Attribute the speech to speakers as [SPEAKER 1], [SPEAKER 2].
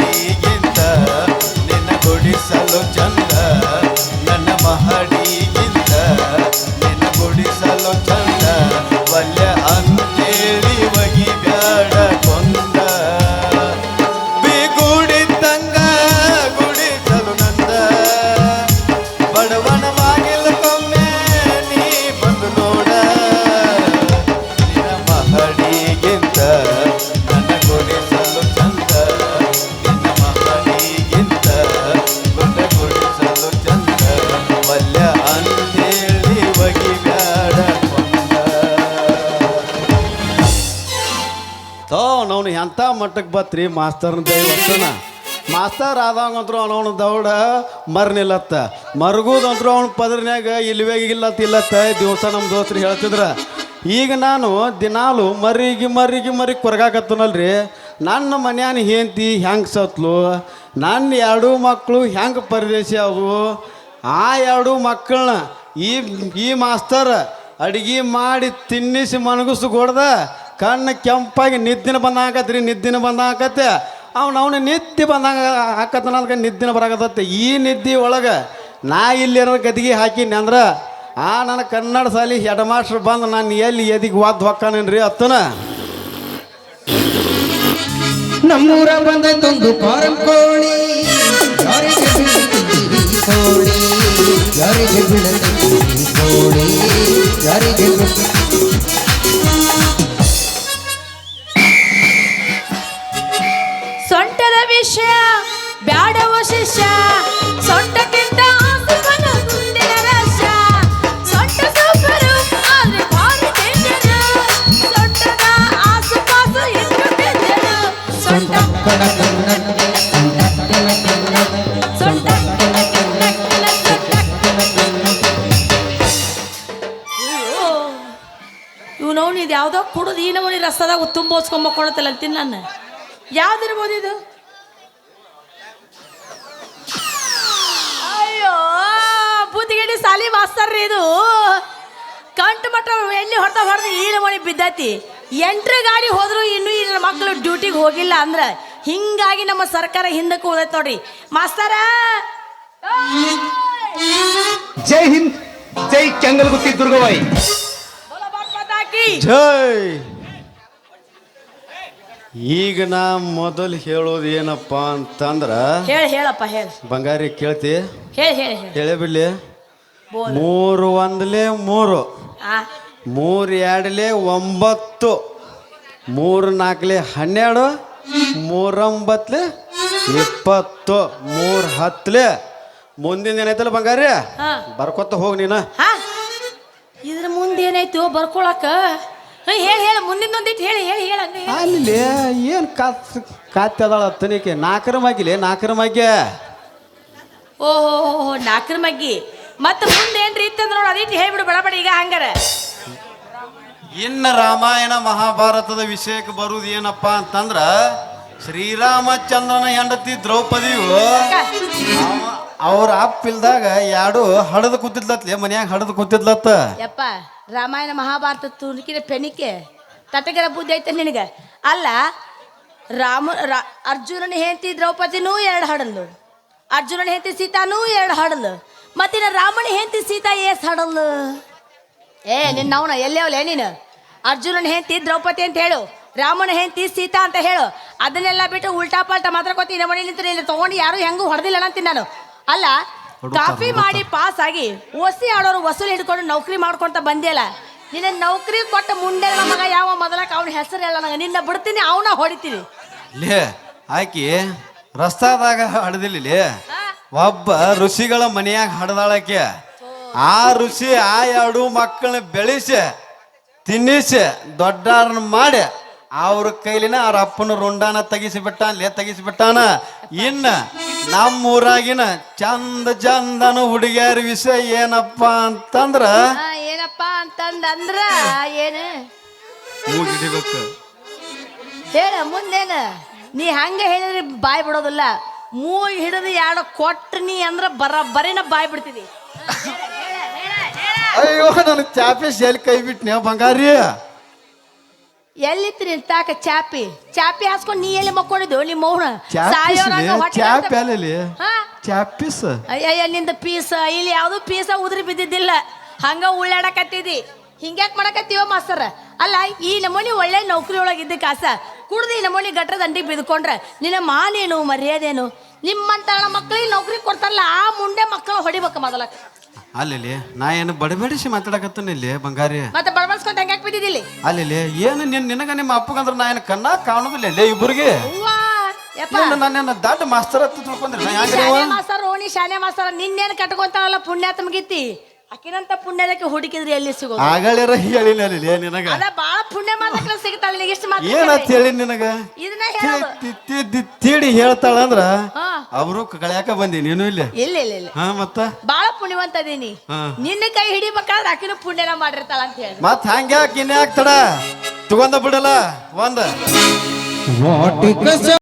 [SPEAKER 1] হারিয়ে ಎಂಥ ಮಟ್ಟಕ್ಕೆ ಬತ್ರಿ, ಮಾಸ್ತರ್ನ ದಯ ವರ್ತನ ಮಾಸ್ತರ್ ಆದಂಗಂತ್ರು ಅವನವನ ದೌಡ ಮರ್ನಿಲ್ಲತ್ತ. ಮರ್ಗೋದಂತ್ರು ಅವನ ಪದರ್ನ್ಯಾಗ ಇಲ್ವೇ ಇಲ್ಲತ್ತ. ದಿವಸ ನಮ್ಮ ದೋಸ್ತ್ರು ಹೇಳ್ತಿದ್ರ. ಈಗ ನಾನು ದಿನಾಲು ಮರಿಗಿ ಮರಿಗಿ ಮರಿ ಕೊರಗಾಕತ್ತನಲ್ರಿ. ನನ್ನ ಮನ್ಯಾನ ಹೆಂಡತಿ ಹೆಂಗೆ ಸತ್ಲು? ನನ್ನ ಎರಡು ಮಕ್ಕಳು ಹೆಂಗೆ ಪರದೇಶಿ ಅವು ಆ ಎರಡು ಮಕ್ಕಳನ್ನ ಈ ಈ ಮಾಸ್ತರ್ ಅಡಿಗೆ ಮಾಡಿ ತಿನ್ನಿಸಿ ಮನಗಸು ಕೊಡ್ದ? ಕಣ್ಣು ಕೆಂಪಾಗಿ ನಿದ್ದಿನ ಬಂದಾಕತ್ರಿ ನಿದ್ದಿನ ಬಂದಾಕತ್ತೆ ಅವ್ನು ಅವನು ನಿದ್ದೆ ಬಂದಾಗ ಹಾಕತ್ತನ ಅದಕ್ಕೆ ನಿದ್ದಿನ ಬರಾಕತ್ತತ್ತೆ ಈ ನಿದ್ದೆ ಒಳಗೆ ನಾ ಇಲ್ಲಿ ಏನಾರ ಗದಿಗೆ ಹಾಕಿನಿ ಅಂದ್ರೆ, ಆ ನನ್ನ ಕನ್ನಡ ಸಾಲಿ ಹೆಡ್ ಮಾಸ್ಟರ್ ಬಂದು ನಾನು ಎಲ್ಲಿ ಎದಿಗೆ ವಾದ್ ಹೊಕ್ಕಾನೇನ್ರಿ ಅತ್ತನ?
[SPEAKER 2] ನಮ್ಮೂರ ಬಂದೈತೊಂದು ಫಾರಂ ಕೋಳಿ ಯಾರಿಗೆ ಕೋಳಿ ಯಾರಿಗೆ ಕೋಳಿ
[SPEAKER 3] ಕುಡಿದು ಈ ನಮೂನಿ ರಸ್ತದಾಗ ತುಂಬೋಸ್ಕೊಂಬಕೊಳತ್ತಲ್ಲ ಅಂತೀನಿ ನಾನು. ಯಾವ್ದಿರ್ಬೋದು ಇದು? ಅಯ್ಯೋ ಬುದ್ಧಿಗೇಡಿ ಸಾಲಿ ಮಾಸ್ತರ್ ರೀ ಇದು. ಕಂಟು ಮಟ್ಟ ಎಣ್ಣೆ ಹೊಡೆದ ಹೊಡೆದು ಈ ನಮೂನಿ ಬಿದ್ದೈತಿ. ಎಂಟ್ರ ಗಾಡಿ ಹೋದ್ರು ಇನ್ನೂ ಈ ಮಕ್ಕಳು ಡ್ಯೂಟಿಗೆ ಹೋಗಿಲ್ಲ ಅಂದ್ರೆ ಹಿಂಗಾಗಿ ನಮ್ಮ ಸರ್ಕಾರ ಹಿಂದಕ್ಕೆ ಹೋದೈತೆ ನೋಡ್ರಿ. ಮಾಸ್ತರ!
[SPEAKER 4] ಜೈ ಹಿಂದ್, ಜೈ ಕೆಂಗಲ್ಗುತ್ತಿ ದುರ್ಗವಾಯಿ
[SPEAKER 3] ಬೋಲೋ ಬಾಪ್ ಮಾತಾಕಿ.
[SPEAKER 1] ಜೈ ಈಗ ನಾ ಮೊದಲು ಹೇಳೋದು ಏನಪ್ಪ ಅಂತಂದ್ರ
[SPEAKER 3] ಹೇಳ ಹೇಳಪ್ಪ ಹೇಳ.
[SPEAKER 1] ಬಂಗಾರಿ ಕೇಳ್ತಿ?
[SPEAKER 3] ಹೇಳ ಹೇಳ
[SPEAKER 1] ಬಿಡ್ಲಿ.
[SPEAKER 3] ಬೋಲ್.
[SPEAKER 1] ಮೂರು ಒಂದ್ಲೆ ಮೂರು.
[SPEAKER 3] ಆ.
[SPEAKER 1] ಮೂರು ಎರಡ್ಲೆ ಒಂಬತ್ತು. ಮೂರು ನಾಲ್ಕಲೆ ಹನ್ನೆರಡು. ಮೂರೊಂಬತ್ತಲೆ ಇಪ್ಪತ್ತು. ಮೂರು ಹತ್ತಲೆ. ಮುಂದಿನ ಏನೈತಲ್ಲ ಬಂಗಾರಿ?
[SPEAKER 3] ಹಾ.
[SPEAKER 1] ಬರ್ಕೊತ ಹೋಗಿ ನೀನು.
[SPEAKER 3] ಹಾ. ಮುಂದೆ ಏನಾಯ್ತು ಬರ್ಕೊಳಕ ಹೇಳಿ ಹೇಳಿ ಮುಂದಿನ ಒಂದಿಟ್ಟು ಹೇಳಿ ಹೇಳಿ ಹೇಳಿ.
[SPEAKER 1] ಅಲ್ಲಿ ಏನು ಕಾತ್ ಕಾತ್ಯದಾಳ ತನಿಖೆ? ತನಿಕೆ ನಾಲ್ಕರ ಮಗಿಲೆ ನಾಲ್ಕರ ಮಗ್ಯ
[SPEAKER 3] ಓಹೋ ನಾಲ್ಕರ ಮಗ್ಗಿ. ಮತ್ತೆ ಮುಂದೆ ಏನ್ರಿ ಇತ್ತಂದ್ರ ನೋಡಿ ಅದಿಟ್ಟು ಹೇಳ್ಬಿಡು ಬಡಬಡ ಈಗ ಹಂಗಾರ.
[SPEAKER 1] ಇನ್ನು ರಾಮಾಯಣ ಮಹಾಭಾರತದ ವಿಷಯಕ್ಕೆ ಬರುವುದು ಏನಪ್ಪ ಅಂತಂದ್ರ ಶ್ರೀರಾಮಚಂದ್ರನ ಹೆಂಡತಿ ದ್ರೌಪದಿಯು ಅವ- ಅವ್ರ ಅಪ್ಪ ಇಲ್ದಾಗ ಯಾಡು ಹಡದು ಕೂತಿದ್ಲತ್ಲೆ, ಮನ್ಯಾಗ ಹಡದು ಕೂತಿದ್ಲತ್ತ?
[SPEAKER 3] ಯಪ್ಪ, ರಾಮಾಯಣ ಮಹಾಭಾರತ ತುಣುಕಿನ ಪೆಣಿಕೆ ತಟಗರ ಬುದ್ಧಿ ಐತೆ ನಿನಗ? ಅಲ್ಲ, ರಾಮ, ರಾ- ಅರ್ಜುನನ ಹೆಂಡತಿ ದ್ರೌಪದಿನೂ ಎರಡು ಹಡಲು ಅರ್ಜುನನ ಹೆಂಡತಿ ಸೀತಾನೂ ಎರಡು ಹಡಲು ಮತ್ತಿನ ರಾಮನ ಹೆಂಡತಿ ಸೀತಾ ಏಸ್ ಹಡಲು ಏ, ನಿನ್ನ ಅವನ ಎಲ್ಲೇವಲ್ಲ ನೀನು? ಅರ್ಜುನನ ಹೆಂಡತಿ ದ್ರೌಪದಿ ಅಂತ ಹೇಳು, ರಾಮನ ಹೆಂಡತಿ ಸೀತಾ ಅಂತ ಹೇಳು. ಅದನ್ನೆಲ್ಲ ಬಿಟ್ಟು ಉಲ್ಟಾ ಪಲ್ಟಾ ಮಾತ್ರ ನಮ್ಮ ಮನೇಲಿ ನಿಂತು ತಗೊಂಡು ಯಾರು ಹೆಂಗೂ ಹೊಡೆದಿಲ್ಲ ಅಂತೀನಿ ನಾನು. ಅಲ್ಲ ಕಾಫಿ ಮಾಡಿ ಪಾಸ್ ಆಗಿ ಓಸಿ ಆಡೋರು ವಸೂಲಿ ಹಿಡ್ಕೊಂಡು ನೌಕರಿ ಮಾಡ್ಕೊಂತ ಬಂದಿಲ್ಲ ನಿನ್ನ ನೌಕರಿ ಕೊಟ್ಟ ಮುಂದೆ ಮಗ ಯಾವ ಮೊದಲಕ ಅವ್ನ ಹೆಸರು ಹೇಳ ನಂಗೆ ನಿನ್ನ ಬಿಡ್ತೀನಿ ಅವನ ಹೊಡಿತೀನಿ.
[SPEAKER 1] ಲೇ ಆಕಿ ರಸ್ತಾದಾಗ ಹಡದಿಲ್ಲಿ ಒಬ್ಬ ಋಷಿಗಳ ಮನೆಯಾಗ ಹಡ್ದಾಳಕ್ಕೆ. ಆ ಋಷಿ ಆ ಎರಡು ಮಕ್ಕಳನ್ನ ಬೆಳೆಸಿ ತಿನ್ನಿಸಿ ದೊಡ್ಡಾರನ್ನ ಮಾಡಿ ಅವ್ರ ಕೈಲಿನ ಅವ್ರ ಅಪ್ಪನ ರುಂಡಾನ ತೆಗಿಸಿ ಬಿಟ್ಟಾನ ಲೇ ತೆಗಿಸಿ ಇನ್ನು ಇನ್ನ ನಮ್ಮ ಊರಾಗಿನ ಚಂದ ಚಂದನ ಹುಡುಗಿಯರ ವಿಷಯ ಏನಪ್ಪ ಅಂತಂದ್ರ
[SPEAKER 3] ಆ, ಏನಪ್ಪ ಅಂತಂದ್ರ ಏನು?
[SPEAKER 1] ಮೂಗಿಡಿಬೇಕು.
[SPEAKER 3] ಹೇಳ ಮುಂದೇನ? ನೀ ಹಂಗ ಹೇಳಿದ್ರೆ ಬಾಯ್ ಬಿಡೋದಿಲ್ಲ. ಮೂ ಹಿಡಿದು ಎರಡು ಕೊಟ್ಟು ನೀ ಅಂದ್ರ ಬರ ಬರೀನ ಬಾಯ್ ಬಿಡ್ತೀನಿ.
[SPEAKER 1] ಅಯ್ಯೋ ನನಗೆ ಚಾಪೆ ಎಲ್ಲಿ ಕೈ ಬಿಟ್ನೆ ಬಂಗಾರಿ.
[SPEAKER 3] ಎಲ್ಲಿತ್ರಿ ತಾಕ ಚಾಪಿ? ಚಾಪಿ ಹಾಸ್ಕೊಂಡು ನೀ ಎಲ್ಲಿ ಮಕ್ಕೊಂಡಿದ್ದು ನಿಮ್ಮ ಮೌನ?
[SPEAKER 1] ಚಾಪಿ ಅಲ್ಲಿ ಚಾಪಿಸ್
[SPEAKER 3] ಅಯ್ಯಯ್ಯ ನಿಂದ ಪೀಸ. ಇಲ್ಲಿ ಯಾವುದು ಪೀಸ ಉದ್ರಿ ಬಿದ್ದಿದ್ದಿಲ್ಲ. ಹಂಗ ಉಳ್ಳಾಡಕತ್ತಿದಿ. ಹಿಂಗ್ಯಾಕ್ ಮಾಡಕತ್ತೀವ ಮಾಸ್ತರ? ಅಲ್ಲ ಈ ನಮೂನಿ ಒಳ್ಳೆ ನೌಕರಿ ಒಳಗಿದ್ದ ಕಾಸ ಕುಡ್ದು ಈ ನಮೂನಿ ಗಟ್ರ ದಂಡಿಗೆ ಬಿದ್ಕೊಂಡ್ರೆ ನಿನ್ನ ಮಾನೇನು ಮರ್ಯಾದೇನು? ನಿಮ್ಮಂತ ಮಕ್ಳಿಗೆ ನೌಕರಿ ಕೊಡ್ತಾರಲ್ಲ ಆ ಮುಂಡೆ ಮಕ್ಕಳು ಹೊಡಿಬೇಕು ಮೊದಲ
[SPEAKER 1] ಅಲ್ಲಿ ನಾ ಏನು ಬಡಬೇಡಿಸಿ ಮಾತಾಡಕತ್ತೇನೆ ಇಲ್ಲಿ ಬಂಗಾರಿ.
[SPEAKER 3] ಮತ್ತೆ ಬಡಬಡ್ಸ್ಕೊಂತ ಬಿದ್ದಿದ್ದಿಲ್ಲಿ
[SPEAKER 1] ಅಲ್ಲಿ ಏನು ನಿನ್ ನಿನಗ ನಿಮ್ಮ ಅಪ್ಪಗಂದ್ರ ನಾ ಏನು ಕಣ್ಣ ಕಾಣುದಿಲ್ಲ ಇಲ್ಲೇ ಇಬ್ಬರಿಗೆ ನನ್ನ ದಡ್ಡ ಮಾಸ್ತರ್ ಅತ್ತ ತಿಳ್ಕೊಂಡ್ರಿ
[SPEAKER 3] ಶಾನೆ? ಮಾಸ್ತರ ಓಣಿ ಶಾನೆ ಮಾಸ್ತರ ನಿನ್ನೇನು ಕಟ್ಕೊಂತಾರಲ್ಲ ಪುಣ್ಯಾತ್ಮಗಿತ್ತಿ? ಗೀತಿ ಆಕಿನಂತ ಪುಣ್ಯದಕ್ಕೆ ಹುಡುಕಿದ್ರೆ ಎಲ್ಲಿ ಸಿಗೋದು?
[SPEAKER 1] ಆಗಳಿರ ಹೇಳಿನ ಅಲ್ಲಿ ನಿನಗ?
[SPEAKER 3] ಅದ ಬಾಳ ಪುಣ್ಯ ಮಾಡ್ಲಕ್ಕ ಸಿಗ್ತಾಳ ನಿನಗೆ ಇಷ್ಟು
[SPEAKER 1] ಏನಂತ
[SPEAKER 3] ಮಾತು
[SPEAKER 1] ಹೇಳಿ ನಿನಗ?
[SPEAKER 3] ಇದನ್ನ ಹೇಳು
[SPEAKER 1] ತಿ- ತಿ- ತಿ- ತಿಳಿ ಹೇಳ್ತಾಳಂದ್ರ
[SPEAKER 3] ಹಾ.
[SPEAKER 1] ಅವರು ಕಳ್ಯಾಕ ಬಂದಿ ನೀನು ಇಲ್ಲಿ?
[SPEAKER 3] ಇಲ್ಲ ಇಲ್ಲ ಇಲ್ಲ.
[SPEAKER 1] ಹಾ ಮತ್ತ?
[SPEAKER 3] ಬಾಳ ಪುಣ್ಯವಂತ ಅದೀನಿ
[SPEAKER 1] ಹಾ.
[SPEAKER 3] ನಿನ್ನ ಕೈ ಹಿಡಿಬೇಕಾದ್ರೆ ಅಕಿನ ಪುಣ್ಯನ ಮಾಡಿರ್ತಾಳ ಅಂತ ಹೇಳಿ.
[SPEAKER 1] ಮತ್ ಹಂಗ್ಯಾಕ್ ಇನ್ಯಾಕ್ ತಡ ತಗೊಂಡ ಬಿಡಲ್ಲ ಒಂದ.
[SPEAKER 2] ವಾಟಿಕ